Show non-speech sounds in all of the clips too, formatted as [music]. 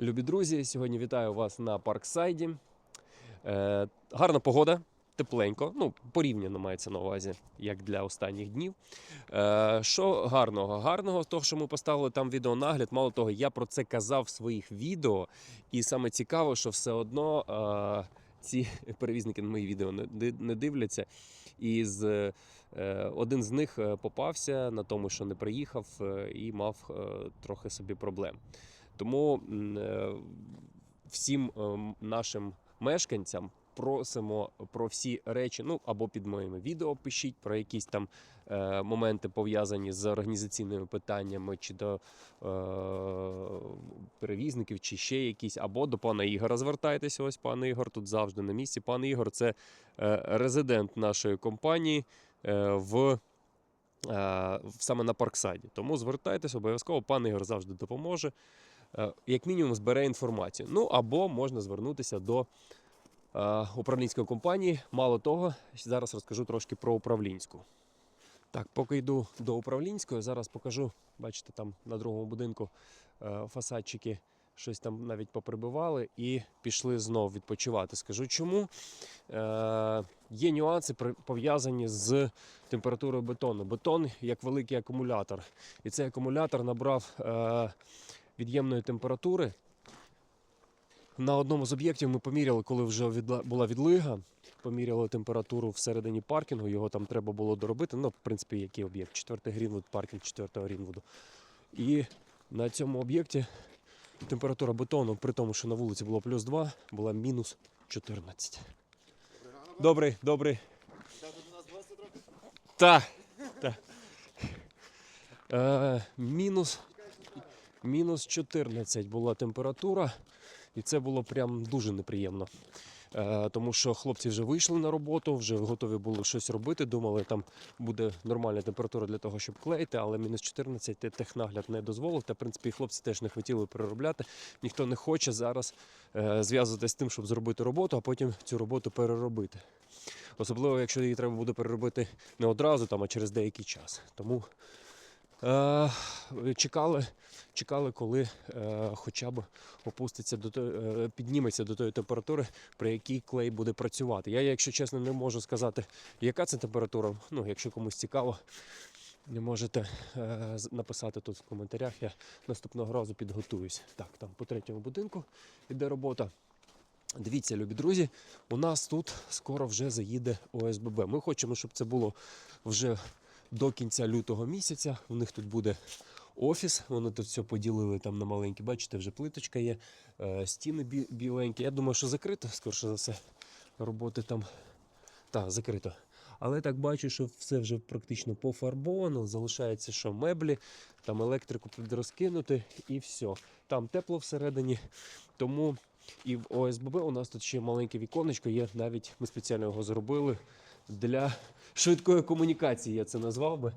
Любі друзі, сьогодні вітаю вас на Парксайді. Е, гарна погода, тепленько, ну, порівняно мається на увазі, як для останніх днів. Е, що гарного? Гарного, того, що ми поставили там відеонагляд. Мало того, я про це казав в своїх відео, і саме цікаво, що все одно е, ці [laughs] перевізники на мої відео не, дивляться. І з, е, один з них е, попався на тому, що не приїхав е, і мав трохи собі проблем. Тому е, всім е, нашим мешканцям просимо про всі речі, ну або під моїми відео пишіть про якісь там е, моменти пов'язані з організаційними питаннями, чи до е, перевізників, чи ще якісь, або до пана Ігора звертайтеся. Ось пан Ігор тут завжди на місці. Пан Ігор це е, резидент нашої компанії е, в. е, Саме на Парксайді. Тому звертайтеся обов'язково, пан Ігор завжди допоможе як мінімум збере інформацію. Ну або можна звернутися до е, управлінської компанії. Мало того, зараз розкажу трошки про управлінську. Так, поки йду до управлінської, зараз покажу. Бачите, там на другому будинку е, фасадчики щось там навіть поприбивали і пішли знов відпочивати. Скажу чому. Е, є нюанси пов'язані з температурою бетону. Бетон як великий акумулятор. І цей акумулятор набрав е, від'ємної температури. На одному з об'єктів ми поміряли, коли вже була відлига. Поміряли температуру всередині паркінгу, його там треба було доробити. Ну, в принципі, який об'єкт? Четвертий Грінвуд, паркінг четвертого Грінвуду. І на цьому об'єкті температура бетону, при тому, що на вулиці було плюс 2, була мінус 14. Добрий, добрий. Та, та. Е, мінус, мінус 14 була температура, і це було прям дуже неприємно. Е, тому що хлопці вже вийшли на роботу, вже готові були щось робити. Думали, там буде нормальна температура для того, щоб клеїти, але мінус 14 технагляд не дозволив. Та в принципі хлопці теж не хотіли переробляти. Ніхто не хоче зараз е, зв'язуватися з тим, щоб зробити роботу, а потім цю роботу переробити. Особливо, якщо її треба буде переробити не одразу, там, а через деякий час. Тому чекали, чекали, коли е, хоча б опуститься до той, е, підніметься до тої температури, при якій клей буде працювати. Я, якщо чесно, не можу сказати, яка це температура. Ну, якщо комусь цікаво, не можете е, написати тут в коментарях. Я наступного разу підготуюсь. Так, там по третьому будинку йде робота. Дивіться, любі друзі, у нас тут скоро вже заїде ОСББ. Ми хочемо, щоб це було вже до кінця лютого місяця. У них тут буде офіс. Вони тут все поділили там на маленькі. Бачите, вже плиточка є, е, стіни бі- біленькі. Я думаю, що закрито, скоріше за все, роботи там. Так, закрито. Але так бачу, що все вже практично пофарбовано. Залишається, що меблі, там електрику підрозкинути і все. Там тепло всередині. Тому і в ОСББ у нас тут ще маленьке віконечко є. Навіть ми спеціально його зробили для швидкої комунікації, я це назвав би.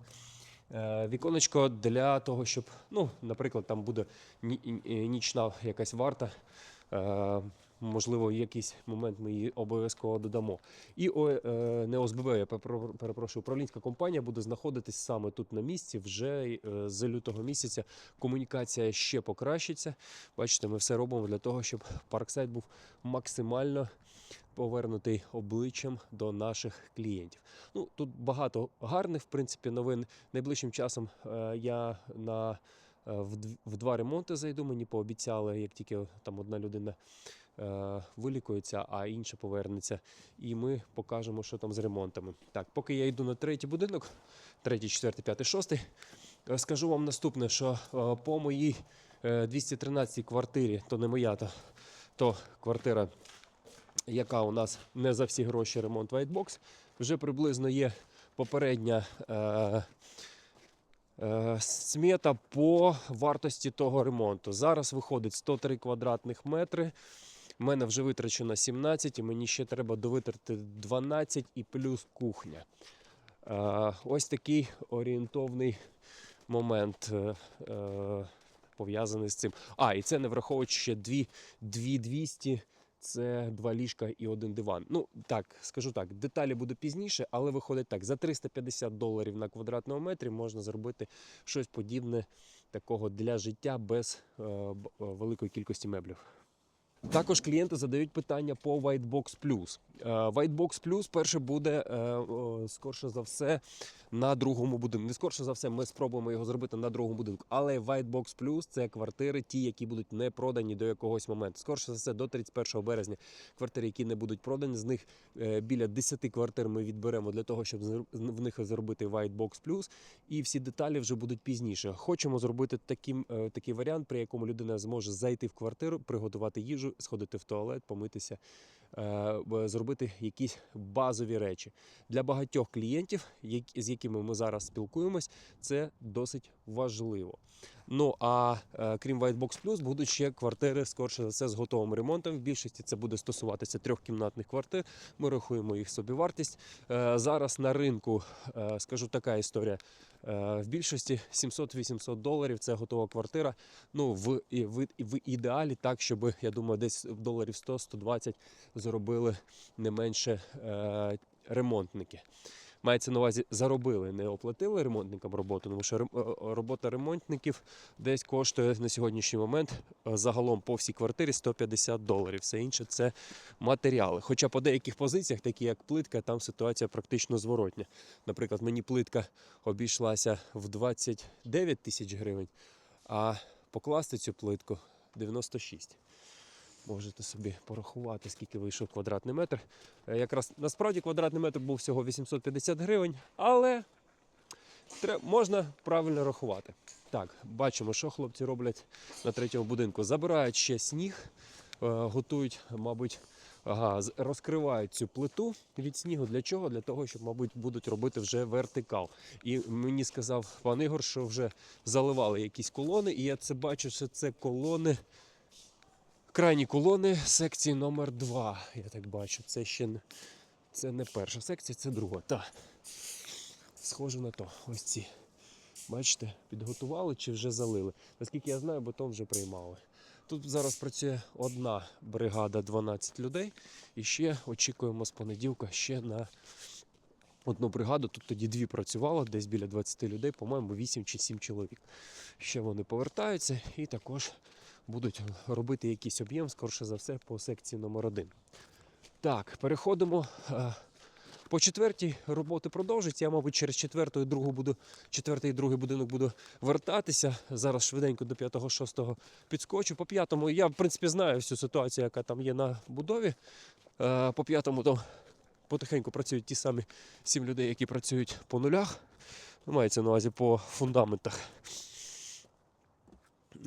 Е, Віконечко для того, щоб, ну, наприклад, там буде ні- ні- нічна якась варта. Е, Можливо, якийсь момент ми її обов'язково додамо. І е, не ОСББ, я перепрошую, управлінська компанія буде знаходитись саме тут на місці. Вже з лютого місяця комунікація ще покращиться. Бачите, ми все робимо для того, щоб парксайт був максимально повернутий обличчям до наших клієнтів. Ну тут багато гарних, в принципі, новин. Найближчим часом е, я на е, в, два ремонти зайду. Мені пообіцяли, як тільки там одна людина е, вилікується, а інша повернеться. І ми покажемо, що там з ремонтами. Так, поки я йду на третій будинок, третій, четвертий, п'ятий, шостий. Скажу вам наступне, що по моїй е, 213 квартирі, то не моя, то, то квартира, яка у нас не за всі гроші ремонт Whitebox, вже приблизно є попередня. Е, Е, Смета по вартості того ремонту. Зараз виходить 103 квадратних метри. У мене вже витрачено 17, і мені ще треба довитрати 12 і плюс кухня. Е, Ось такий орієнтовний момент е, е, пов'язаний з цим. А, і це не враховуючи ще 2 200 це два ліжка і один диван. Ну так, скажу так, деталі буде пізніше, але виходить так: за 350 доларів на квадратному метрі можна зробити щось подібне такого для життя без е, е, великої кількості меблів. Також клієнти задають питання по Whitebox Plus. Е, Whitebox Plus перше буде е, скорше за все на другому будинку. Не скорше за все, ми спробуємо його зробити на другому будинку. Але Whitebox Plus це квартири, ті, які будуть не продані до якогось моменту. Скорше за все, до 31 березня квартири, які не будуть продані, з них е, біля 10 квартир ми відберемо для того, щоб в них зробити Whitebox Plus. І всі деталі вже будуть пізніше. Хочемо зробити таким, такий варіант, при якому людина зможе зайти в квартиру, приготувати їжу, сходити в туалет, помитися, е, зробити якісь базові речі. Для багатьох клієнтів, з якими ми зараз спілкуємось, це досить важливо. Ну а е, крім Whitebox Plus, будуть ще квартири, скорше за все, з готовим ремонтом. В більшості це буде стосуватися трьохкімнатних квартир. Ми рахуємо їх собівартість. Е, Зараз на ринку, е, скажу така історія. В більшості 700-800 доларів це готова квартира. Ну, в, в, в ідеалі так, щоб, я думаю, десь в доларів 100-120 заробили не менше е, ремонтники. Мається на увазі, заробили, не оплатили ремонтникам роботу, тому що е, е, робота ремонтників десь коштує на сьогоднішній момент е, загалом по всій квартирі 150 доларів. Все інше це матеріали. Хоча по деяких позиціях, такі як плитка, там ситуація практично зворотня. Наприклад, мені плитка обійшлася в 29 тисяч гривень, а покласти цю плитку 96. Можете собі порахувати, скільки вийшов квадратний метр. Е, Якраз насправді квадратний метр був всього 850 гривень, але можна правильно рахувати. Так, бачимо, що хлопці роблять на третьому будинку. Забирають ще сніг, е, готують, мабуть, ага, розкривають цю плиту від снігу. Для чого? Для того, щоб, мабуть, будуть робити вже вертикал. І мені сказав пан Ігор, що вже заливали якісь колони, і я це бачу, що це колони. Крайні колони секції номер 2 Я так бачу, це ще не, це не перша секція, це друга. Так. Схоже на то. Ось ці. Бачите, підготували чи вже залили. Наскільки я знаю, бетон вже приймали. Тут зараз працює одна бригада 12 людей. І ще очікуємо з понеділка ще на одну бригаду. Тут тоді дві працювало, десь біля 20 людей, по-моєму, 8 чи 7 чоловік. Ще вони повертаються і також будуть робити якийсь об'єм, скорше за все, по секції номер 1 Так, переходимо. е, По четвертій роботи продовжуються. Я, мабуть, через четверту і другу буду, четвертий і другий будинок буду вертатися. Зараз швиденько до п'ятого, шостого підскочу. По п'ятому я, в принципі, знаю всю ситуацію, яка там є на будові. Е, По п'ятому там потихеньку працюють ті самі сім людей, які працюють по нулях. Мається на увазі по фундаментах.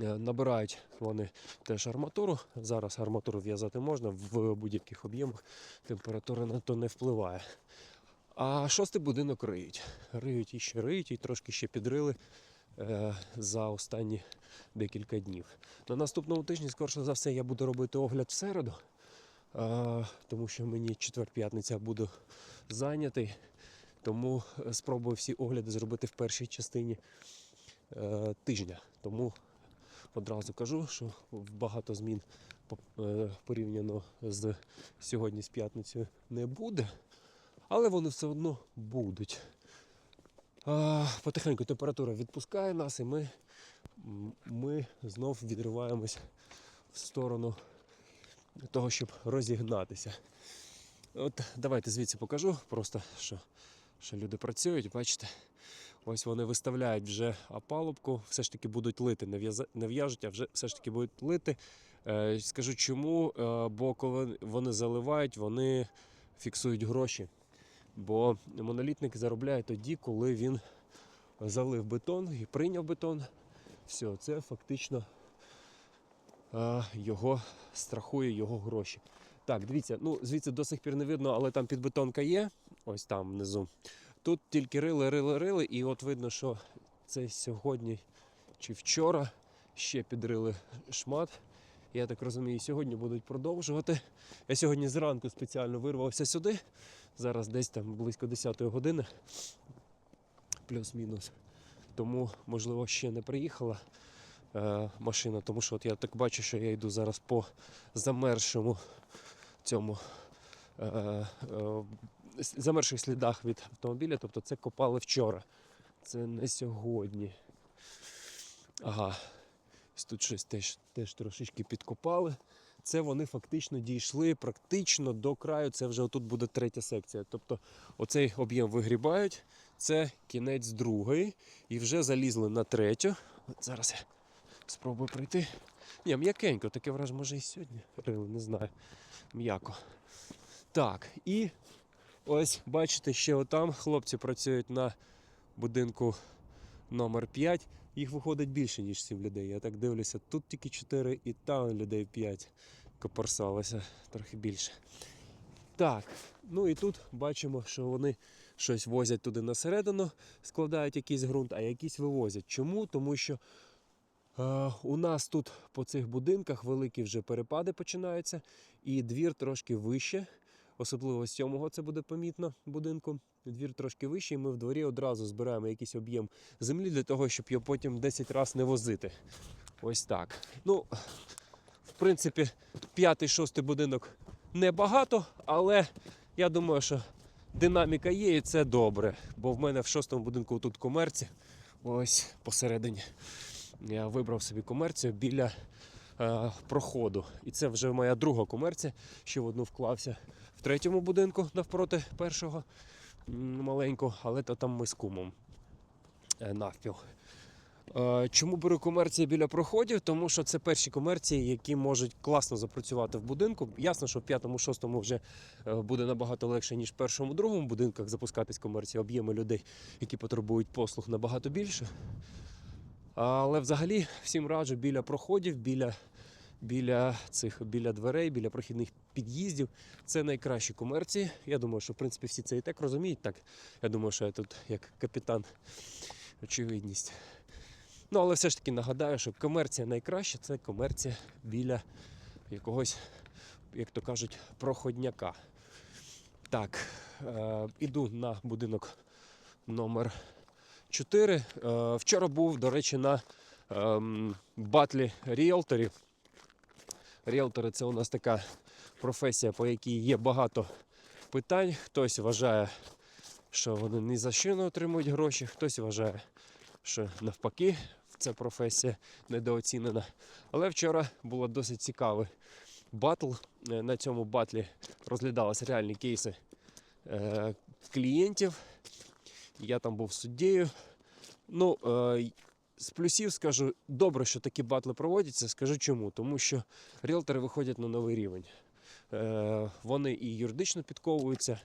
Е, Набирають вони теж арматуру. Зараз арматуру в'язати можна в будь-яких об'ємах. Температура на то не впливає. А шостий будинок риють. Риють і ще риють, і трошки ще підрили е, за останні декілька днів. На наступному тижні, скорше за все, я буду робити огляд в середу, е, тому що мені четвер-п'ятниця буду зайнятий. Тому спробую всі огляди зробити в першій частині тижня. Тому одразу кажу, що багато змін е, порівняно з сьогодні з п'ятницею не буде, але вони все одно будуть. Потихеньку температура відпускає нас, і ми, ми знов відриваємось в сторону того, щоб розігнатися. От давайте звідси покажу, просто що, що люди працюють, бачите. Ось вони виставляють вже опалубку, все ж таки будуть лити, не в'яжуть, а вже все ж таки будуть лити. Е, скажу чому, е, бо коли вони заливають, вони фіксують гроші. Бо монолітник заробляє тоді, коли він залив бетон і прийняв бетон. Все, це фактично е, його страхує його гроші. Так, дивіться, ну звідси до сих пір не видно, але там підбетонка є. Ось там внизу. Тут тільки рили, рили, рили, і от видно, що це сьогодні чи вчора ще підрили шмат. Я так розумію, сьогодні будуть продовжувати. Я сьогодні зранку спеціально вирвався сюди. Зараз десь там близько 10 години, плюс-мінус. Тому, можливо, ще не приїхала е, машина, тому що от я так бачу, що я йду зараз по замершому цьому е, е, замерших слідах від автомобіля. Тобто це копали вчора. Це не сьогодні. Ага. Тут щось теж, теж трошечки підкопали. Це вони фактично дійшли практично до краю. Це вже отут буде третя секція. Тобто оцей об'єм вигрібають, це кінець другої. І вже залізли на третю. От зараз я спробую пройти. Ні, м'якенько, таке враження, може і сьогодні рили, не знаю. М'яко. Так, і ось бачите, ще отам хлопці працюють на будинку номер 5. Їх виходить більше, ніж 7 людей. Я так дивлюся, тут тільки 4 і там людей 5 копорсалося трохи більше. Так, ну і тут бачимо, що вони щось возять туди на середину, складають якийсь ґрунт, а якісь вивозять. Чому? Тому що е, у нас тут по цих будинках великі вже перепади починаються, і двір трошки вище. Особливо з сьомого це буде помітно будинку. Двір трошки вищий, ми в дворі одразу збираємо якийсь об'єм землі для того, щоб його потім 10 разів не возити. Ось так. Ну, в принципі, п'ятий, шостий будинок небагато, але я думаю, що динаміка є і це добре. Бо в мене в шостому будинку тут комерці. Ось посередині. Я вибрав собі комерцію біля е, проходу. І це вже моя друга комерція. Ще в одну вклався в третьому будинку навпроти першого маленького, але то там ми з кумом е, навпіл. Е, Чому беру комерції біля проходів? Тому що це перші комерції, які можуть класно запрацювати в будинку. Ясно, що в п'ятому, шостому вже е, буде набагато легше, ніж в першому, другому будинках запускатись комерції, об'єми людей, які потребують послуг, набагато більше. Але взагалі всім раджу біля проходів, біля, біля цих біля дверей, біля прохідних під'їздів. Це найкращі комерції. Я думаю, що в принципі всі це і так розуміють. Так, я думаю, що я тут як капітан очевидність. Ну, але все ж таки нагадаю, що комерція найкраща це комерція біля якогось, як то кажуть, проходняка. Так, е, іду на будинок номер 4. Е, вчора був, до речі, на ем, батлі ріелторів. Ріелтори це у нас така професія, по якій є багато питань. Хтось вважає, що вони ні за що не отримують гроші, хтось вважає, що навпаки ця професія недооцінена. Але вчора було досить цікавий батл. Е, На цьому батлі розглядалися реальні кейси е, клієнтів. Я там був суддєю. Ну, е, з плюсів скажу, добре, що такі батли проводяться. Скажу чому. Тому що ріелтори виходять на новий рівень. Е, вони і юридично підковуються,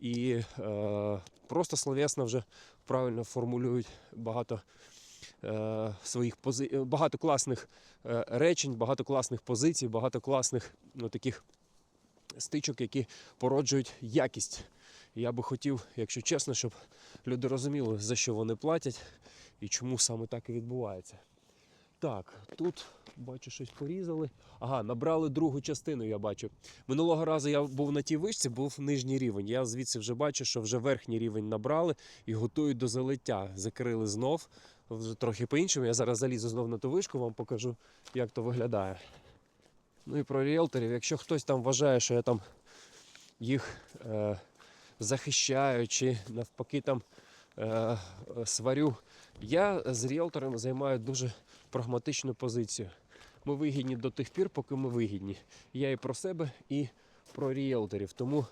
і е, просто словесно вже правильно формулюють багато е, своїх пози... е, багато класних е, речень, багато класних позицій, багато класних ну, таких стичок, які породжують якість. Я би хотів, якщо чесно, щоб люди розуміли, за що вони платять і чому саме так і відбувається. Так, тут бачу, щось порізали. Ага, набрали другу частину, я бачу. Минулого разу я був на тій вишці, був нижній рівень. Я звідси вже бачу, що вже верхній рівень набрали і готують до залиття. Закрили знов, вже трохи по-іншому. Я зараз залізу знов на ту вишку, вам покажу, як то виглядає. Ну і про ріелторів, якщо хтось там вважає, що я там їх е, захищаю чи навпаки там сварю, я з ріелторами займаю дуже прагматичну позицію. Ми вигідні до тих пір, поки ми вигідні. Я і про себе, і про ріелторів. Тому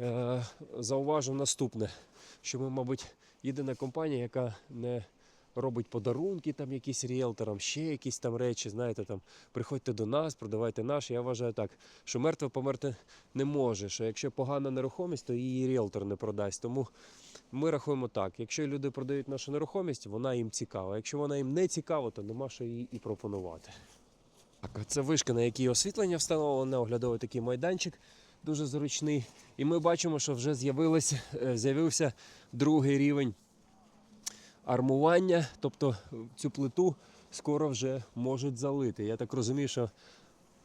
е, зауважу наступне, що ми, мабуть, єдина компанія, яка не робить подарунки там якісь ріелторам, ще якісь там речі, знаєте, там приходьте до нас, продавайте наші. Я вважаю так, що мертве померти не може. Що якщо погана нерухомість, то її ріелтор не продасть. Тому ми рахуємо так: якщо люди продають нашу нерухомість, вона їм цікава. Якщо вона їм не цікава, то нема що її і пропонувати. Так, це вишка, на якій освітлення встановлене, оглядовий такий майданчик, дуже зручний. І ми бачимо, що вже з'явилось, е, з'явився другий рівень армування, тобто цю плиту скоро вже можуть залити. Я так розумію, що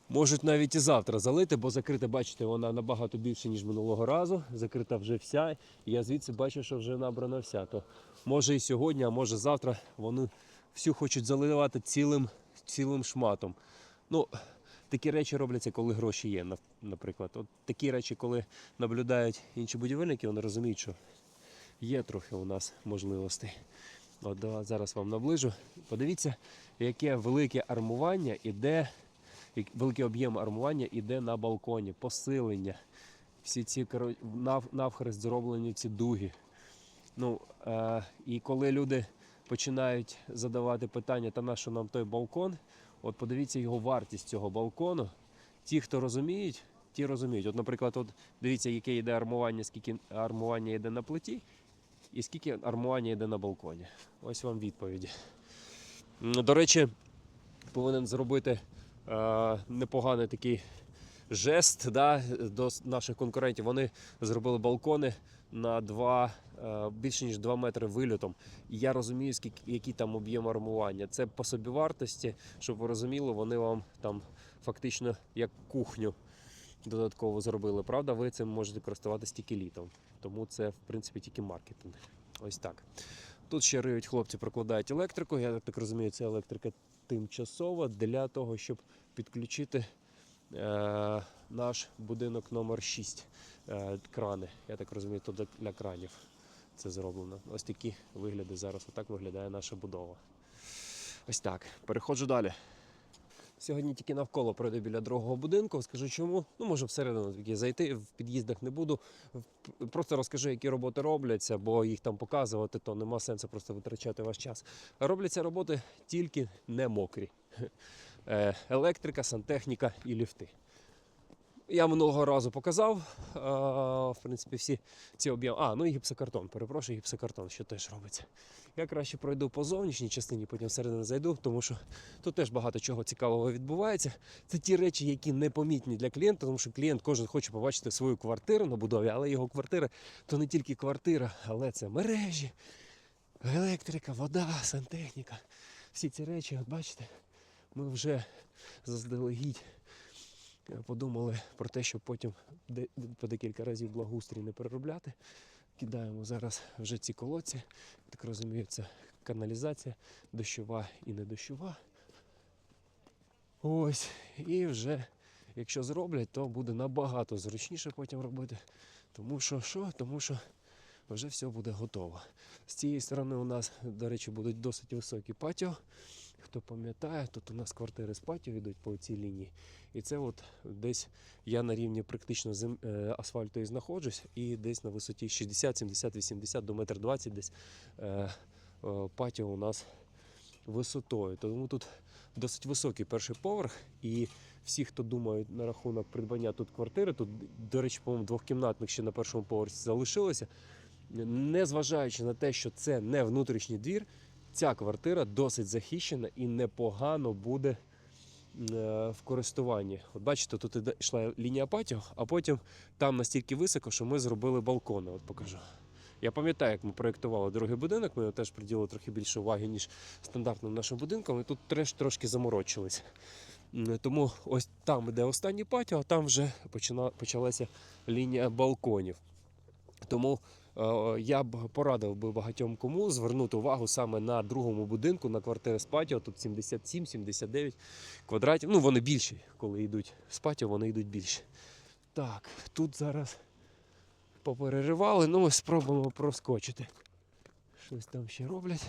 можуть навіть і завтра залити, бо закрита, бачите, вона набагато більше, ніж минулого разу. Закрита вже вся. І я звідси бачу, що вже набрана вся. То може і сьогодні, а може завтра вони всю хочуть заливати цілим, цілим шматом. Ну, такі речі робляться, коли гроші є, наприклад. От такі речі, коли наблюдають інші будівельники, вони розуміють, що є трохи у нас можливостей. От зараз вам наближу. Подивіться, яке велике армування іде, великий об'єм армування іде на балконі, посилення. Всі ці навхрест зроблені ці дуги. Ну, е, і коли люди починають задавати питання, та на що нам той балкон, от подивіться його вартість цього балкону. Ті, хто розуміють, ті розуміють. От, наприклад, от дивіться, яке йде армування, скільки армування йде на плиті, і скільки армування йде на балконі. Ось вам відповіді. До речі, повинен зробити е, непоганий такий жест да, до наших конкурентів. Вони зробили балкони на 2, е, більше ніж 2 метри вильотом. І я розумію, скільки, який там об'єм армування. Це по собівартості, щоб ви розуміли, вони вам там фактично як кухню додатково зробили. Правда, ви цим можете користуватися тільки літом. Тому це, в принципі, тільки маркетинг. Ось так. Тут ще риють хлопці, прокладають електрику. Я так розумію, це електрика тимчасова для того, щоб підключити е, наш будинок номер 6 е, крани. Я так розумію, для- для кранів це зроблено. Ось такі вигляди зараз. Отак виглядає наша будова. Ось так. Переходжу далі. Сьогодні тільки навколо пройду біля другого будинку. Скажу чому. Ну, може всередину тільки зайти, в під'їздах не буду. Просто розкажу, які роботи робляться, бо їх там показувати, то нема сенсу просто витрачати ваш час. Робляться роботи тільки не мокрі. [laughs] Е, Електрика, сантехніка і ліфти. Я минулого разу показав, а, в принципі, всі ці об'єми. А, ну і гіпсокартон, перепрошую, гіпсокартон, що теж робиться. Я краще пройду по зовнішній частині, потім всередину зайду, тому що тут теж багато чого цікавого відбувається. Це ті речі, які непомітні для клієнта, тому що клієнт кожен хоче побачити свою квартиру на будові, але його квартира то не тільки квартира, але це мережі, електрика, вода, сантехніка. Всі ці речі, от бачите, ми вже заздалегідь е, подумали про те, щоб потім по декілька разів благоустрій не переробляти. Кидаємо зараз вже ці колодці. Так розумію, це каналізація дощова і не дощова. Ось. І вже, якщо зроблять, то буде набагато зручніше потім робити. Тому що що? Тому що вже все буде готово. З цієї сторони у нас, до речі, будуть досить високі патіо. Хто пам'ятає, тут у нас квартири з патіо йдуть по цій лінії. І це от десь я на рівні практично зем... е, асфальту і знаходжусь, і десь на висоті 60, 70, 80 до 1,20 м десь е, патіо у нас висотою. Тому тут досить високий перший поверх. І всі, хто думають на рахунок придбання тут квартири, тут, до речі, по-моєму, двохкімнатних ще на першому поверсі залишилося. Незважаючи на те, що це не внутрішній двір, ця квартира досить захищена і непогано буде е, в користуванні. От бачите, тут йшла лінія патіо, а потім там настільки високо, що ми зробили балкони. От покажу. Я пам'ятаю, як ми проєктували другий будинок, ми його теж приділили трохи більше уваги, ніж стандартним нашим будинком, і тут треш трошки заморочились. Тому ось там, де останній патіо, а там вже почина, почалася лінія балконів. Тому я б порадив би багатьом кому звернути увагу саме на другому будинку, на квартири з патіо. Тут 77-79 квадратів. Ну, вони більші, коли йдуть з патіо, вони йдуть більші. Так, тут зараз попереривали, ну ми спробуємо проскочити. Щось там ще роблять.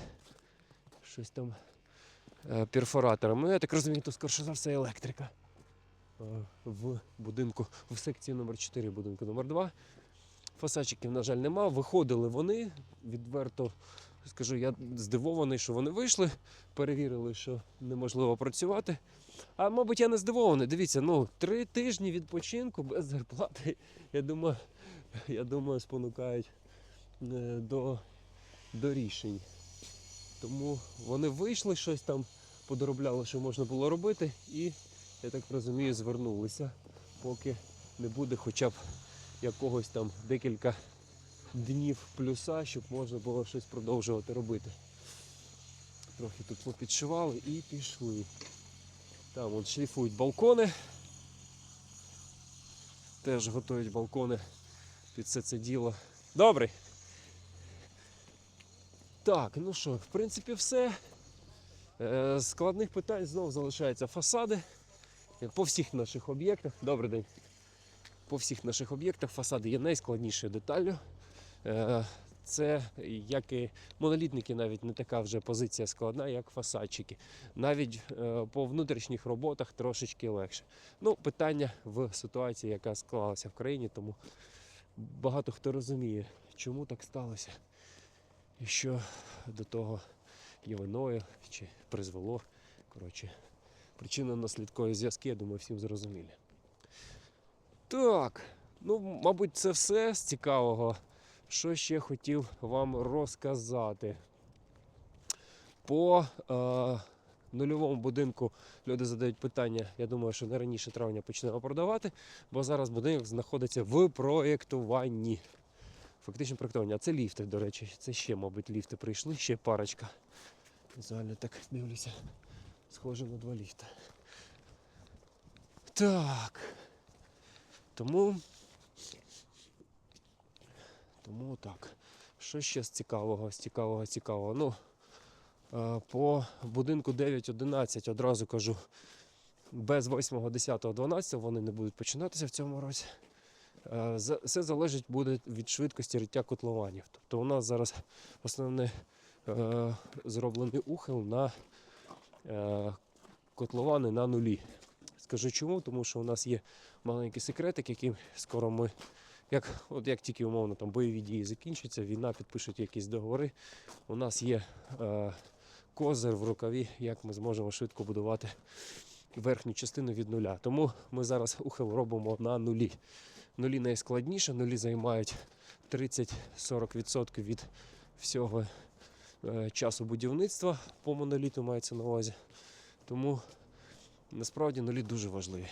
Щось там е, перфоратором. Ну, я так розумію, то скорше за все електрика. Е, в будинку, в секції номер 4 будинку номер 2 Фасадчиків, на жаль, нема. Виходили вони. Відверто скажу, я здивований, що вони вийшли, перевірили, що неможливо працювати. А мабуть, я не здивований. Дивіться, ну, три тижні відпочинку без зарплати. Я думаю, я думаю, спонукають е, до, до рішень. Тому вони вийшли, щось там подоробляли, що можна було робити, і, я так розумію, звернулися, поки не буде хоча б якогось там декілька днів плюса, щоб можна було щось продовжувати робити. Трохи тут попідшивали і пішли. Там от шліфують балкони. Теж готують балкони під все це діло. Добрий. Так, ну що, в принципі, все. Е, Складних питань знову залишаються фасади. По всіх наших об'єктах. Добрий день. По всіх наших об'єктах фасади є найскладнішою деталлю. Е, це як і монолітники, навіть не така вже позиція складна, як фасадчики. Навіть е, по внутрішніх роботах трошечки легше. Ну, питання в ситуації, яка склалася в країні, тому багато хто розуміє, чому так сталося, і що до того є виною чи призвело. Коротше, причинно-наслідкові зв'язки, я думаю, всім зрозумілі. Так, ну, мабуть, це все з цікавого. Що ще хотів вам розказати? По е, нульовому будинку люди задають питання. Я думаю, що не раніше травня почнемо продавати, бо зараз будинок знаходиться в проєктуванні. Фактично проєктування. А це ліфти, до речі. Це ще, мабуть, ліфти прийшли, ще парочка. Візуально так дивлюся. Схоже на два ліфти. Так. Тому. Тому так. Що ще з цікавого, з цікавого, цікавого? Ну, е, по будинку 9.11 одразу кажу, без 8, 10, 12 вони не будуть починатися в цьому році. Е, Все залежить буде від швидкості риття котлованів. Тобто у нас зараз основне е, зроблений ухил на котловани на нулі. Скажу чому, тому що у нас є маленький секретик, який скоро ми, як, от як тільки умовно там бойові дії закінчаться, війна підпишуть якісь договори. У нас є е, козир в рукаві, як ми зможемо швидко будувати верхню частину від нуля. Тому ми зараз ухил робимо на нулі. Нулі найскладніше, нулі займають 30-40% від всього е, часу будівництва по моноліту мається на увазі. Тому насправді нулі дуже важливі.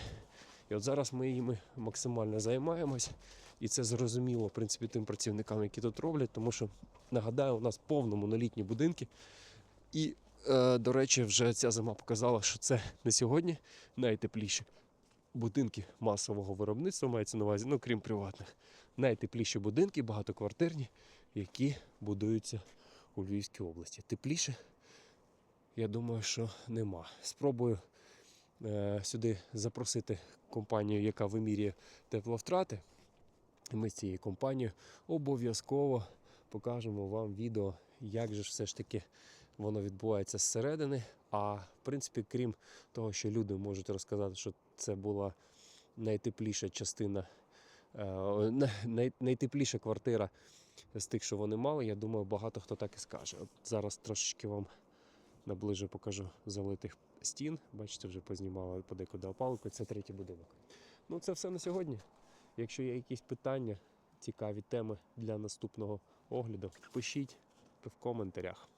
І от зараз ми їми максимально займаємось, і це зрозуміло в принципі тим працівникам, які тут роблять, тому що нагадаю, у нас повно монолітні будинки. І, е, до речі, вже ця зима показала, що це на сьогодні найтепліші будинки масового виробництва мається на увазі, ну крім приватних. Найтепліші будинки, багатоквартирні, які будуються у Львівській області. Тепліше, я думаю, що нема. Спробую сюди запросити компанію, яка вимірює тепловтрати. І ми з цією компанією обов'язково покажемо вам відео, як же все ж таки воно відбувається зсередини. А в принципі, крім того, що люди можуть розказати, що це була найтепліша частина, е, [laughs] най- най- найтепліша квартира з тих, що вони мали. Я думаю, багато хто так і скаже. От зараз трошечки вам наближу покажу залитих стін. Бачите, вже познімали подекуди опалку. Це третій будинок. Ну, це все на сьогодні. Якщо є якісь питання, цікаві теми для наступного огляду, пишіть в коментарях.